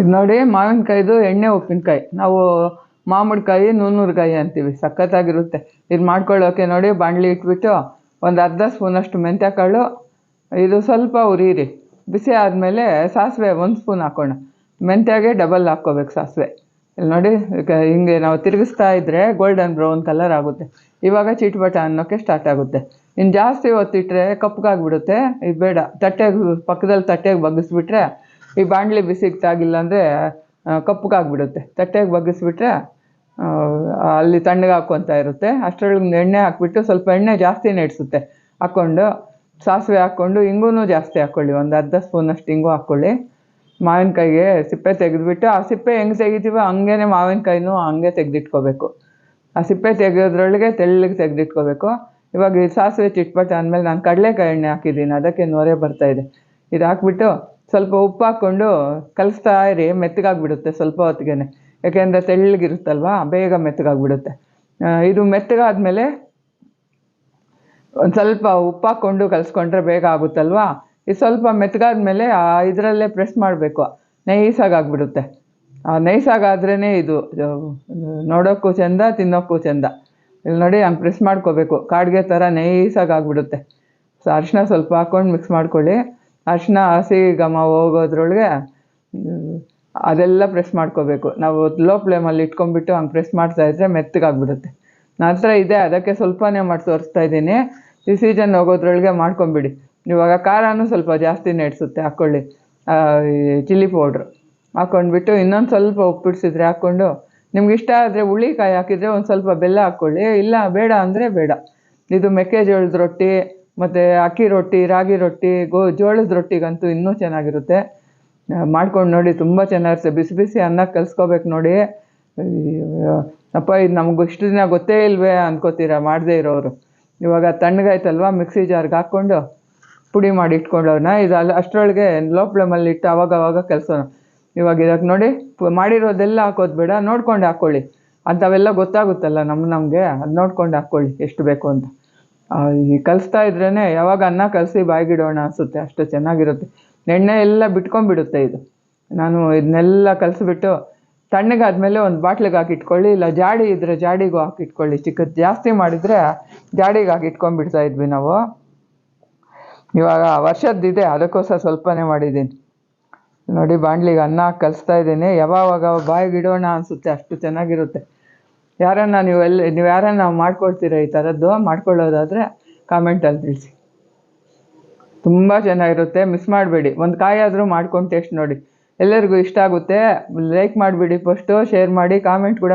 ಇದು ನೋಡಿ ಮಾವಿನಕಾಯ್ದು ಎಣ್ಣೆ, ಉಪ್ಪಿನಕಾಯಿ. ನಾವು ಮಾಮಿಡ್ಕಾಯಿ ನೂನೂರುಕಾಯಿ ಅಂತೀವಿ. ಸಖತ್ತಾಗಿರುತ್ತೆ. ಇದು ಮಾಡ್ಕೊಳ್ಳೋಕೆ ನೋಡಿ ಬಾಣಲಿ ಇಟ್ಬಿಟ್ಟು ಒಂದು ಅರ್ಧ ಸ್ಪೂನಷ್ಟು ಮೆಂತ್ಯ ಕಾಳು ಇದು ಸ್ವಲ್ಪ ಉರಿಯಿರಿ. ಬಿಸಿ ಆದಮೇಲೆ ಸಾಸಿವೆ ಒಂದು ಸ್ಪೂನ್ ಹಾಕೋಣ. ಮೆಂತ್ಯಾಗೆ ಡಬಲ್ ಹಾಕ್ಕೋಬೇಕು ಸಾಸಿವೆ. ಇಲ್ಲಿ ನೋಡಿ ಹಿಂಗೆ ನಾವು ತಿರುಗಿಸ್ತಾ ಇದ್ದರೆ ಗೋಲ್ಡನ್ ಬ್ರೌನ್ ಕಲರ್ ಆಗುತ್ತೆ. ಇವಾಗ ಚಿಟ್ಪಟ ಅನ್ನೋಕ್ಕೆ ಸ್ಟಾರ್ಟ್ ಆಗುತ್ತೆ. ಇನ್ನು ಜಾಸ್ತಿ ಹೊತ್ತಿಟ್ಟರೆ ಕಪ್ಪಗಾಗ್ಬಿಡುತ್ತೆ ಇದು ಬೇಡ. ತಟ್ಟೆಗೆ ಪಕ್ಕದಲ್ಲಿ ತಟ್ಟೆಗೆ ಬಗ್ಗಿಸ್ಬಿಟ್ರೆ ಈ ಬಾಣಲೆ ಬಿಸಿಗೆ ತಾಗಿಲ್ಲ ಅಂದರೆ ಕಪ್ಪಗಾಗ್ಬಿಡುತ್ತೆ. ತಟ್ಟೆಗೆ ಬಗ್ಗಿಸ್ಬಿಟ್ರೆ ಅಲ್ಲಿ ತಣ್ಣಗೆ ಹಾಕ್ಕೊತಾ ಇರುತ್ತೆ. ಅಷ್ಟರೊಳಗೆ ಎಣ್ಣೆ ಹಾಕ್ಬಿಟ್ಟು ಸ್ವಲ್ಪ ಎಣ್ಣೆ ಜಾಸ್ತಿ ಇಡ್ಸುತ್ತೆ. ಹಾಕ್ಕೊಂಡು, ಸಾಸಿವೆ ಹಾಕ್ಕೊಂಡು ಇಂಗೂ ಜಾಸ್ತಿ ಹಾಕ್ಕೊಳ್ಳಿ ಒಂದು ಅರ್ಧ ಸ್ಪೂನಷ್ಟು ಇಂಗು ಹಾಕ್ಕೊಳ್ಳಿ ಮಾವಿನಕಾಯಿಗೆ ಸಿಪ್ಪೆ ತೆಗೆದ್ಬಿಟ್ಟು, ಆ ಸಿಪ್ಪೆ ಹೆಂಗೆ ತೆಗಿತೀವೋ ಹಂಗೇನೆ ಮಾವಿನಕಾಯಿನೂ ಹಂಗೆ ತೆಗೆದಿಟ್ಕೋಬೇಕು. ಆ ಸಿಪ್ಪೆ ತೆಗೆಯೋದ್ರೊಳಗೆ ತೆಳ್ಳಗೆ ತೆಗೆದಿಟ್ಕೋಬೇಕು. ಇವಾಗ ಸಾಸಿವೆ ಚಿಟ್ಪಟ್ಟು ಅಂದಮೇಲೆ ನಾನು ಕಡಲೆಕಾಯಿ ಎಣ್ಣೆ ಹಾಕಿದ್ದೀನಿ. ಅದಕ್ಕೆ ನೊರೆ ಬರ್ತಾ ಇದೆ. ಇದು ಹಾಕ್ಬಿಟ್ಟು ಸ್ವಲ್ಪ ಉಪ್ಪು ಹಾಕ್ಕೊಂಡು ಕಲಿಸ್ತಾ ಇರಿ, ಮೆತ್ತಗಾಗ್ಬಿಡುತ್ತೆ ಸ್ವಲ್ಪ ಹೊತ್ತಿಗೆನೆ. ಯಾಕೆಂದರೆ ತೆಳ್ಳಗಿರುತ್ತಲ್ವಾ, ಬೇಗ ಮೆತ್ತಗಾಗ್ಬಿಡುತ್ತೆ. ಇದು ಮೆತ್ತಗಾದ್ಮೇಲೆ ಒಂದು ಸ್ವಲ್ಪ ಉಪ್ಪು ಹಾಕ್ಕೊಂಡು ಕಲಿಸ್ಕೊಂಡ್ರೆ ಬೇಗ ಆಗುತ್ತಲ್ವಾ? ಇದು ಸ್ವಲ್ಪ ಮೆತ್ತಗಾದ್ಮೇಲೆ ಆ, ಇದರಲ್ಲೇ ಪ್ರೆಸ್ ಮಾಡಬೇಕು. ಆ ನೈಸಾಗಾದ್ರೇ ಇದು ನೋಡೋಕ್ಕೂ ಚೆಂದ, ತಿನ್ನೋಕ್ಕೂ ಚೆಂದ. ಇಲ್ಲಿ ನೋಡಿ, ಹಂಗೆ ಪ್ರೆಸ್ ಮಾಡ್ಕೋಬೇಕು. ಕಾಡಿಗೆ ಥರ ನೈಸಾಗಿ ಆಗ್ಬಿಡುತ್ತೆ ಸೊ ಅರಿಶಿನ ಸ್ವಲ್ಪ ಹಾಕ್ಕೊಂಡು ಮಿಕ್ಸ್ ಮಾಡ್ಕೊಳ್ಳಿ. ಅರಿಶಿನ, ಹಸಿ, ಘಮ ಹೋಗೋದ್ರೊಳಗೆ ಅದೆಲ್ಲ ಪ್ರೆಸ್ ಮಾಡ್ಕೋಬೇಕು. ನಾವು ಲೋ ಫ್ಲೇಮಲ್ಲಿ ಇಟ್ಕೊಂಡ್ಬಿಟ್ಟು ಹಂಗೆ ಪ್ರೆಸ್ ಮಾಡ್ತಾ ಇದ್ರೆ ಮೆತ್ತಗಾಗ್ಬಿಡುತ್ತೆ. ಹತ್ರ ಇದೆ, ಅದಕ್ಕೆ ಸ್ವಲ್ಪನೇ ಮಾಡಿ ತೋರಿಸ್ತಾ ಇದ್ದೀನಿ. ಈ ಹೋಗೋದ್ರೊಳಗೆ ಮಾಡ್ಕೊಂಬಿಡಿ. ಇವಾಗ ಖಾರನೂ ಸ್ವಲ್ಪ ಜಾಸ್ತಿ ಇಡ್ಸುತ್ತೆ ಹಾಕ್ಕೊಳ್ಳಿ ಚಿಲ್ಲಿ ಪೌಡ್ರ್ ಹಾಕ್ಕೊಂಡ್ಬಿಟ್ಟು ಇನ್ನೊಂದು ಸ್ವಲ್ಪ ಉಪ್ಪಿಡ್ಸಿದ್ರೆ ಹಾಕ್ಕೊಂಡು, ನಿಮ್ಗೆ ಇಷ್ಟ ಆದರೆ ಹುಳಿಕಾಯಿ ಹಾಕಿದರೆ ಒಂದು ಸ್ವಲ್ಪ ಬೆಲ್ಲ ಹಾಕ್ಕೊಳ್ಳಿ ಇಲ್ಲ, ಬೇಡ ಅಂದರೆ ಬೇಡ. ಇದು ಮೆಕ್ಕೆಜೋಳದ ರೊಟ್ಟಿ ಮತ್ತು ಅಕ್ಕಿ ರೊಟ್ಟಿ, ರಾಗಿ ರೊಟ್ಟಿ, ಗೋ, ಜೋಳದ ರೊಟ್ಟಿಗಂತೂ ಇನ್ನೂ ಚೆನ್ನಾಗಿರುತ್ತೆ. ಮಾಡ್ಕೊಂಡು ನೋಡಿ, ತುಂಬ ಚೆನ್ನಾಗಿರುತ್ತೆ. ಬಿಸಿ ಬಿಸಿ ಅನ್ನ ಕಲಿಸ್ಕೋಬೇಕು ನೋಡಿ. ಅಪ್ಪ, ಇದು ನಮ್ಗೆ ಇಷ್ಟು ದಿನ ಗೊತ್ತೇ ಇಲ್ವೇ ಅನ್ಕೋತೀರ? ಮಾಡದೇ ಇರೋರು. ಇವಾಗ ತಣ್ಣಗಾಯ್ತಲ್ವಾ ಮಿಕ್ಸಿ ಜಾರ್ಗೆ ಹಾಕ್ಕೊಂಡು ಪುಡಿ ಮಾಡಿ ಇಟ್ಕೊಂಡವ್ರನ್ನ ಇದು ಅಲ್ಲಿ ಅಷ್ಟರೊಳಗೆ ಲೋ ಫ್ಲೇಮಲ್ಲಿ ಇಟ್ಟು ಅವಾಗ ಅವಾಗ ಕೆಲಸನ ಇವಾಗ ಇದಕ್ಕೆ ನೋಡಿ ಮಾಡಿರೋದೆಲ್ಲ ಹಾಕೋದು ಬೇಡ. ನೋಡ್ಕೊಂಡು ಹಾಕ್ಕೊಳ್ಳಿ ಅಂಥವೆಲ್ಲ ಗೊತ್ತಾಗುತ್ತಲ್ಲ ನಮ್ಮ ನಮಗೆ. ಅದು ನೋಡ್ಕೊಂಡು ಹಾಕ್ಕೊಳ್ಳಿ ಎಷ್ಟು ಬೇಕು ಅಂತ. ಕಲಿಸ್ತಾ ಇದ್ರೇ ಯಾವಾಗ ಅನ್ನ ಕಲಸಿ ಬಾಯಿಗಿಡೋಣ ಅನಿಸುತ್ತೆ, ಅಷ್ಟು ಚೆನ್ನಾಗಿರುತ್ತೆ. ಎಣ್ಣೆ ಎಲ್ಲ ಬಿಟ್ಕೊಂಡ್ಬಿಡುತ್ತೆ ಇದು. ನಾನು ಇದನ್ನೆಲ್ಲ ಕಲಿಸ್ಬಿಟ್ಟು ತಣ್ಣಗಾದ್ಮೇಲೆ ಒಂದು ಬಾಟ್ಲಿಗೆ ಹಾಕಿಟ್ಕೊಳ್ಳಿ, ಇಲ್ಲ ಜಾಡಿ ಇದ್ದರೆ ಜಾಡಿಗೂ ಹಾಕಿಟ್ಕೊಳ್ಳಿ. ಚಿಕ್ಕದು ಜಾಸ್ತಿ ಮಾಡಿದರೆ ಜಾಡಿಗೆ ಹಾಕಿ ಇಟ್ಕೊಂಡ್ಬಿಡ್ತಾ ಇದ್ವಿ ನಾವು. ಇವಾಗ ವರ್ಷದ್ದಿದೆ, ಅದಕ್ಕೋಸ್ಕರ ಸ್ವಲ್ಪನೇ ಮಾಡಿದ್ದೀನಿ. ನೋಡಿ, ಬಾಣಲಿಗೆ ಅನ್ನ ಕಲಿಸ್ತಾ ಇದ್ದೀನಿ. ಯಾವಾಗ ಬಾಯಿಗೆ ಇಡೋಣ ಅನಿಸುತ್ತೆ, ಅಷ್ಟು ಚೆನ್ನಾಗಿರುತ್ತೆ. ಯಾರನ್ನ ನೀವು ಎಲ್ಲಿ, ನೀವು ಯಾರನ್ನ ಮಾಡ್ಕೊಡ್ತೀರಾ ಈ ಥರದ್ದು ಮಾಡ್ಕೊಳ್ಳೋದಾದರೆ ಕಾಮೆಂಟಲ್ಲಿ ತಿಳಿಸಿ. ತುಂಬ ಚೆನ್ನಾಗಿರುತ್ತೆ ಮಿಸ್ ಮಾಡಬೇಡಿ. ಒಂದು ಕಾಯಿ ಆದರೂ ಮಾಡ್ಕೊಂಡು ಟೇಸ್ಟ್ ನೋಡಿ. ಎಲ್ಲರಿಗೂ ಇಷ್ಟ ಆಗುತ್ತೆ ಲೈಕ್ ಮಾಡಿಬಿಡಿ ಫಸ್ಟು ಶೇರ್ ಮಾಡಿ ಕಾಮೆಂಟ್ ಕೂಡ